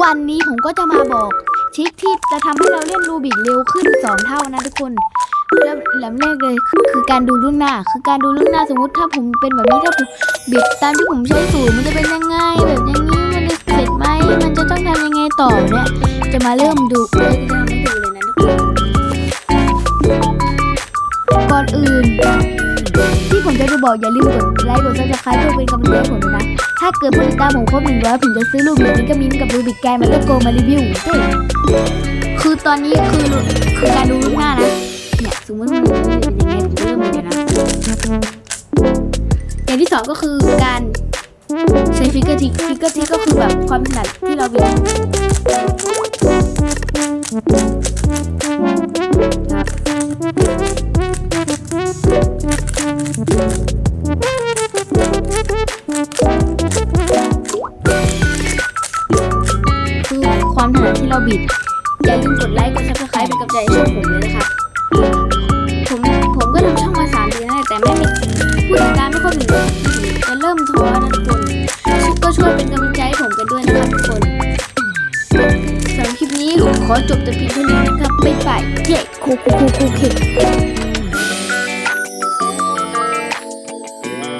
วันนี้ผมก็จะมาบอกทริคที่จะทำให้เราเล่นรูบิกเร็วขึ้น 2 เท่านะทุกคนเริ่มลำแรกเลยคือคือการดูล่วงหน้า คือการดูล่วงหน้าสมมติถ้าผมเป็นแบบนี้ถ้าผมบิดตามที่ผมใช้สูตรมันจะเป็นยังไงแบบอย่างนี้มันจะเสร็จไหมมันจะต้องทำยังไงต่อเนี่ยจะมาเริ่มดูเลยจะทำให้ดูเลยนะทุกคนก่อนอื่นที่ ผมจะไปบอกอย่าลืมกดไลค์กดซับสไครป์เพื่อเป็นกำลังใจให้ผมนะ ถ้าเกิดผู้ติดตามผมครบหนึ่งร้อยผมจะซื้อรูกบิกมิกามินกับรูบิกแกมันก็โกมารีวิวเฮ้ยคือตอนนี้คือคือการดูรูปหน้านะเนี่ยสมมติมันเป็นยังไงผมเริ่มเลยนะอย่างที่สองก็คือการใช้ฟิกเกอร์ทิกฟิกเกอร์ทิกก็คือแบบความถนัดที่เราบิดคือ ความถนัดที่เราบิด อย่าลืมกดไลค์กดซับสไครป์เป็นกำลังใจให้ช่องผมเลยนะครับผมผมก็ทำช่องมาสามเดือนแล้วแต่ไม่มีผู้ติดตามไม่ค่อยถึงจะเริ่มท้อนะทุกคนก็ช่วยเป็นกำลังใจให้ผมกันด้วยนะครับทุกคนสำหรับคลิปนี้ผมขอจบแต่เพียงเท่านี้นะครับบ๊ายบายเย้คูคูคูคูเค